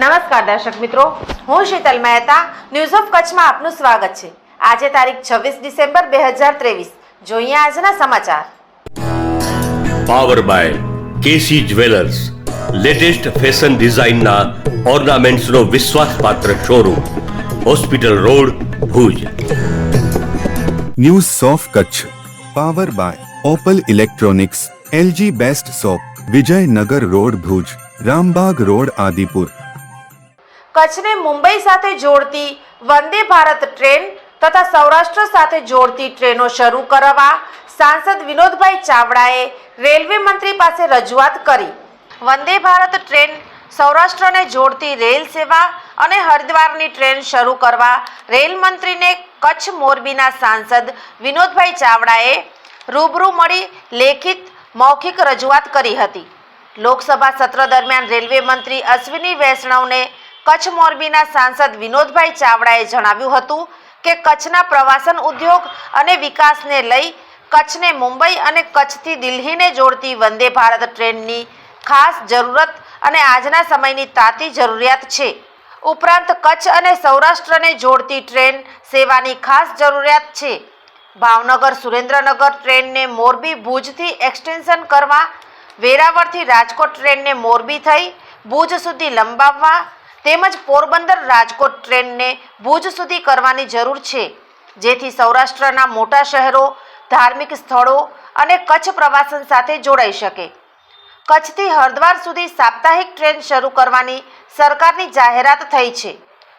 નમસ્કાર દર્શક મિત્રો હું શીતલ મહેતા ન્યૂઝ ઓફ કચ્છમાં આપનું સ્વાગત છે. આજે તારીખ છવ્વીસ ડિસેમ્બર બે હજાર ત્રેવીસ. જોઈએ આજના સમાચાર. Power by KC jewellers latest fashion ડિઝાઇનના ઓર્નામેન્ટ્સનો વિશ્વાસપાત્ર showroom hospital road Bhuj. News of Kutch. Power by opal electronics LG best shop Vijaynagar road Bhuj Rambag road Adipur. કચ્છને મુંબઈ સાથે જોડતી વંદે ભારત ટ્રેન તથા સૌરાષ્ટ્ર સાથે જોડતી ટ્રેનો શરૂ કરવા સાંસદ વિનોદભાઈ ચાવડાએ રેલવે મંત્રી પાસે રજૂઆત કરી. વંદે ભારત ટ્રેન સૌરાષ્ટ્રને જોડતી રેલ સેવા અને હરિદ્વારની ટ્રેન શરૂ કરવા રેલ મંત્રીને કચ્છ મોરબીના સાંસદ વિનોદભાઈ ચાવડાએ રૂબરૂ મળી લેખિત, મૌખિક રજૂઆત કરી હતી. લોકસભા સત્ર દરમિયાન રેલવે મંત્રી અશ્વિની વૈષ્ણવને કચ્છ મોરબીના સાંસદ વિનોદભાઈ ચાવડાએ જણાવ્યું હતું કે કચ્છના પ્રવાસન ઉદ્યોગ અને વિકાસને લઈ કચ્છને મુંબઈ અને કચ્છથી દિલ્હીને જોડતી વંદે ભારત ટ્રેનની ખાસ જરૂરત અને આજના સમયની તાતી જરૂરિયાત છે. ઉપરાંત કચ્છ અને સૌરાષ્ટ્રને જોડતી ટ્રેન સેવાની ખાસ જરૂરિયાત છે. ભાવનગર સુરેન્દ્રનગર ટ્રેનને મોરબી ભુજથી એક્સટેન્શન કરવા, વેરાવળથી રાજકોટ ટ્રેનને મોરબી થઈ, ભુજ સુધી લંબાવવા તેમજ પોરબંદર રાજકોટ ટ્રેનને ભુજ સુધી કરવાની જરૂર છે. જેથી સૌરાષ્ટ્રના મોટા શહેરો, ધાર્મિક સ્થળો અને કચ્છ પ્રવાસન સાથે જોડાઈ શકે. કચ્છથી હરદ્વાર સુધી સાપ્તાહિક ટ્રેન શરૂ કરવાની સરકારની જાહેરાત થઈ છે.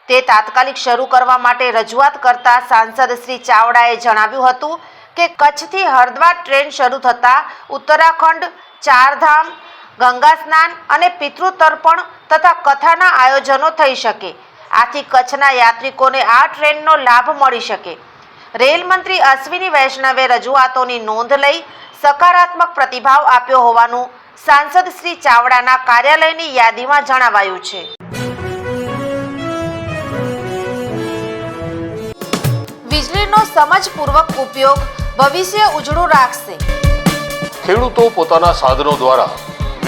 તે તાત્કાલિક શરૂ કરવા માટે રજૂઆત કરતા સાંસદ શ્રી ચાવડાએ જણાવ્યું હતું કે કચ્છથી હરદ્વાર ટ્રેન શરૂ થતાં ઉત્તરાખંડ, ચારધામ ગંગા સ્નાન અને પિતૃતર્પણ તથા કથાના આયોજનો થઈ શકે. આથી કચ્છના યાત્રિકોને આ ટ્રેનનો લાભ મળી શકે. રેલ મંત્રી અશ્વિની વૈષ્ણવે રજૂઆતોની નોંધ લઈ સકારાત્મક પ્રતિભાવ આપ્યો હોવાનું સાંસદ શ્રી ચાવડાના કાર્યાલયની યાદીમાં જણાવાયું છે. વીજળીનો સમજપૂર્વક ઉપયોગ ભવિષ્ય ઉજળું રાખશે. ખેડૂતો પોતાના સાધનો દ્વારા